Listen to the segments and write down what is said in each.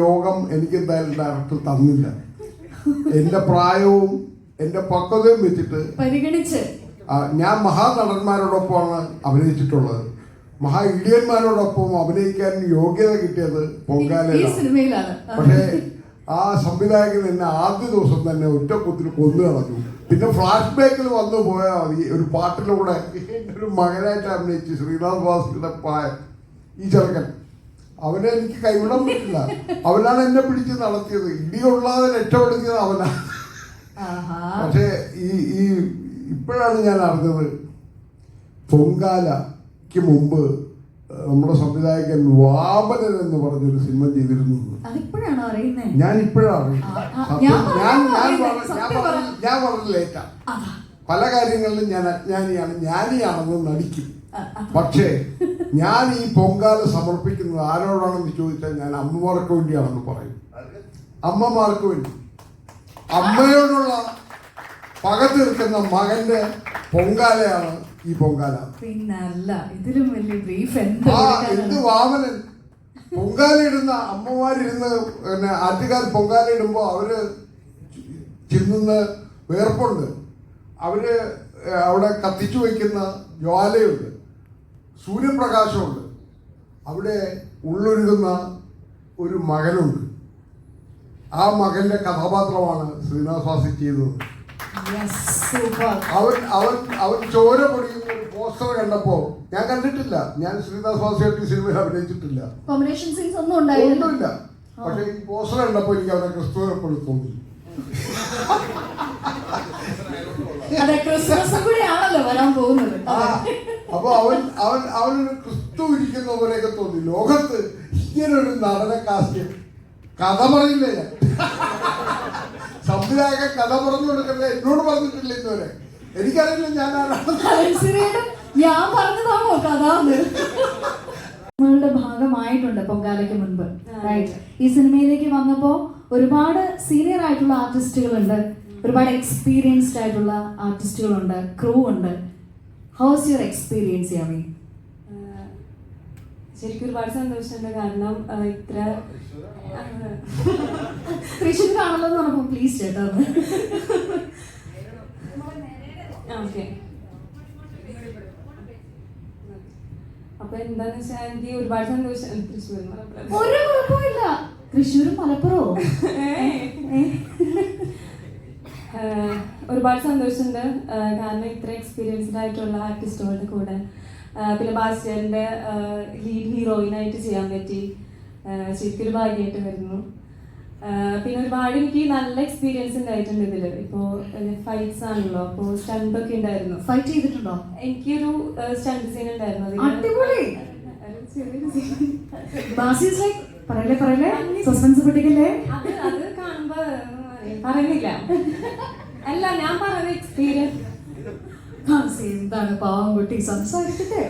യോഗം എനിക്ക് എന്തായാലും ഡയറക്ടർ തന്നില്ല. എന്റെ പ്രായവും എന്റെ പക്വതയും വെച്ചിട്ട് പരിഗണിച്ച്. ഞാൻ മഹാനടന്മാരോടൊപ്പമാണ് അഭിനയിച്ചിട്ടുള്ളത്. മഹാ ഇടിയന്മാരോടൊപ്പം അഭിനയിക്കാൻ യോഗ്യത കിട്ടിയത് പൊങ്കാലയിലാണ്. സിനിമയിലാണ്. പക്ഷേ ആ സംവിധായകൻ എന്നെ ആദ്യ ദിവസം തന്നെ ഒറ്റക്കുത്തിൽ കൊന്നു കളഞ്ഞു. പിന്നെ ഫ്ലാഷ് ബാക്കിൽ വന്നു പോയാൽ മതി. ഒരു പാട്ടിലൂടെ. ഒരു മകനായിട്ട് അഭിനയിച്ച് ശ്രീനാഥ് വാസിയുടെ പായ ഈ ചെറുക്കൻ. അവനെ എനിക്ക് കൈവിടാൻ പറ്റില്ല. അവനാണ് എന്നെ പിടിച്ച് നടത്തിയത്. ഇടികൊള്ളാതെ രക്ഷപ്പെടുത്തിയത് അവനാണ്. പക്ഷേ ഈ ഈ ഇപ്പോഴാണ് ഞാൻ അറിഞ്ഞത് പൊങ്കാലയ്ക്ക് മുമ്പ് നമ്മുടെ സംവിധായകൻ വാമനൻ എന്ന് പറഞ്ഞൊരു സിനിമ ചെയ്തിരുന്നു. ഞാൻ ഇപ്പോഴാണ് ഞാൻ വളരെ- ഞാൻ സത്യം ഞാൻ വളരെ ലേറ്റാ. പല കാര്യങ്ങളിലും ഞാൻ അജ്ഞാനിയാണ്. ജ്ഞാനിയാണെന്ന് നടിക്കും. പക്ഷേ ഞാൻ ഈ പൊങ്കാല സമർപ്പിക്കുന്നത് ആരോടാണെന്ന് ചോദിച്ചാൽ ഞാൻ അമ്മമാർക്ക് വേണ്ടിയാണെന്ന് പറയും. അമ്മമാർക്ക് വേണ്ടി. അമ്മയോടുള്ള പക തീർക്കുന്ന മകന്റെ പൊങ്കാലയാണ് ഈ പൊങ്കാല. പിന്നല്ല ഇതിലും വലിയ ബ്രീഫ് എന്ത് ആ പൊങ്കാല എന്ത് വാമനൻ. പൊങ്കാലയിടുന്ന അമ്മമാരിരുന്ന് പിന്നെ ആറ്റുകാർ പൊങ്കാലയിടുമ്പോൾ അവർ ചിന്നുന്ന വേർപ്പുണ്ട്. അവർ അവിടെ കത്തിച്ചു വയ്ക്കുന്ന ജ്വാലയുണ്ട്. സൂര്യപ്രകാശമുണ്ട്. അവിടെ ഉള്ളൊരുങ്ങുന്ന ഒരു മകനുണ്ട്. ആ മകന്റെ കഥാപാത്രമാണ് ശ്രീനിവാസി ചെയ്തത്. അവൻ അവൻ അവൻ ചോര പൊടിയുന്ന ഒരു പോസ്റ്റർ കണ്ടപ്പോ ഞാൻ കണ്ടിട്ടില്ല. ഞാൻ ശ്രീനാഥ് വാസിയായിട്ട് ഈ സിനിമയിൽ അഭിനയിച്ചിട്ടില്ല. ഒന്നുമില്ല. പക്ഷെ ഈ പോസ്റ്റർ കണ്ടപ്പോ എനിക്ക് അവനെ ക്രിസ്തുവിനെപ്പോഴും തോന്നി. അതെ ക്രിസ്മസ് കൂടി ആണല്ലോ വരാൻ പോകുന്നത്. അപ്പൊ അവൻ അവൻ അവനൊരു ക്രിസ്തു ഇരിക്കുന്ന പോലെയൊക്കെ തോന്നി. ലോകത്ത് ഇങ്ങനൊരു നടന കാസ്റ്റ് കഥ പറയില്ലേ ഞാൻ? സംവിധായകൻ കഥ പറഞ്ഞു കൊടുക്കല്ലേ? എന്നോട് പറഞ്ഞിട്ടില്ല ഇതുവരെ? എനിക്കറിയില്ല ഞാൻ ഞാൻ പറഞ്ഞതാണോ കഥ നമ്മളുടെ ഭാഗമായിട്ടുണ്ട് പൊങ്കാലയ്ക്ക് മുൻപ് റൈറ്റ് ഈ സിനിമയിലേക്ക് വന്നപ്പോൾ ഒരുപാട് സീനിയർ ആയിട്ടുള്ള ആർട്ടിസ്റ്റുകളുണ്ട് ഒരുപാട് എക്സ്പീരിയൻസ്ഡ് ആയിട്ടുള്ള ആർട്ടിസ്റ്റുകളുണ്ട് ക്രൂ ഉണ്ട്. ഹൗസ് യുവർ എക്സ്പീരിയൻസ് യാമി ശരിക്കും ഒരുപാട് സന്തോഷമുണ്ട്. കാരണം ഇത്ര തൃശ്ശൂർ കാണല്ലോ എന്ന് പറഞ്ഞപ്പോൾ പ്ലീസ് ചേട്ടാ. ഓക്കെ അപ്പൊ എന്താന്ന് വെച്ചാൽ എനിക്ക് ഒരുപാട് സന്തോഷം. തൃശ്ശൂർ. ഒരു കുഴപ്പമില്ല. തൃശ്ശൂരും മലപ്പുറവും. ഒരുപാട് സന്തോഷമുണ്ട്. കാരണം ഇത്ര എക്സ്പീരിയൻസ്ഡ് ആയിട്ടുള്ള ആർട്ടിസ്റ്റുകളുടെ കൂടെ. പിന്നെ ബാസ്റ്റിയറിന്റെ ലീഡ് ഹീറോയിനായിട്ട് ചെയ്യാൻ പറ്റി. ശരിക്കൊരു ശരിക്കും ഭാഗ്യമായിട്ട് വരുന്നു. പിന്നെ ഒരുപാട് എനിക്ക് നല്ല എക്സ്പീരിയൻസ് ഉണ്ടായിട്ടുണ്ട് ഇതിൽ. ഇപ്പോ ഫൈറ്റ്സ് ആണല്ലോ. അപ്പോ സ്റ്റണ്ട് ഒക്കെ ഉണ്ടായിരുന്നു. ഫൈറ്റ് ചെയ്തിട്ടുണ്ടോ? എനിക്കൊരു സ്റ്റണ്ട് സീൻ ഉണ്ടായിരുന്നു. അടിപൊളി. പറയല്ലേ പറയല്ലേ? സസ്പെൻസ് പിടിക്കല്ലേ അത് അത് കാണുമ്പോ ഉം, പറയുന്നില്ല അല്ല ഞാൻ പറഞ്ഞ എക്സ്പീരിയൻസ് എന്താണ് പാവം കുട്ടി? സംസാരിക്കട്ടെ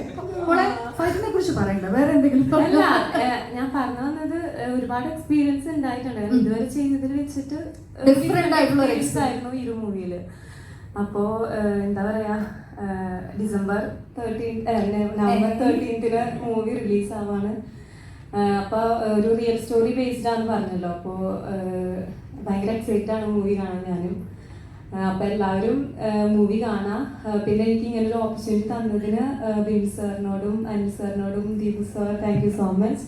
മോളെ ഫൈറ്റിനെ കുറിച്ച് പറയണ്ട. വേറെ എന്തെങ്കിലും അല്ല ഞാൻ പറഞ്ഞു വന്നത് ഒരുപാട് എക്സ്പീരിയൻസ് ഉണ്ടായിട്ടുണ്ട് ഇതുവരെ ചെയ്തതിൽ വെച്ചിട്ട് ഡിഫറെന്റ് ആയിട്ടുള്ള ആയിരുന്നു ഈ ഒരു മൂവിയിൽ അപ്പോ എന്താ പറയാ ഡിസംബർ തേർട്ടീൻ നവംബർ തേർട്ടീൻത്തിന് മൂവി റിലീസ് ആവാണ്. അപ്പൊ ഒരു റിയൽ സ്റ്റോറി ബേസ്ഡ് ആണെന്ന് പറഞ്ഞല്ലോ. അപ്പോ ഭയങ്കര എക്സൈറ്റ് ആണ് മൂവി കാണാൻ ഞാനും. അപ്പൊ എല്ലാവരും മൂവി കാണാം. പിന്നെ എനിക്ക് ഇങ്ങനെ ഒരു ഓപ്പർച്യൂണിറ്റി തന്നതിന് ബിബി സാറിനോടും Anil സാറിനോടും Deepu sir thank you so much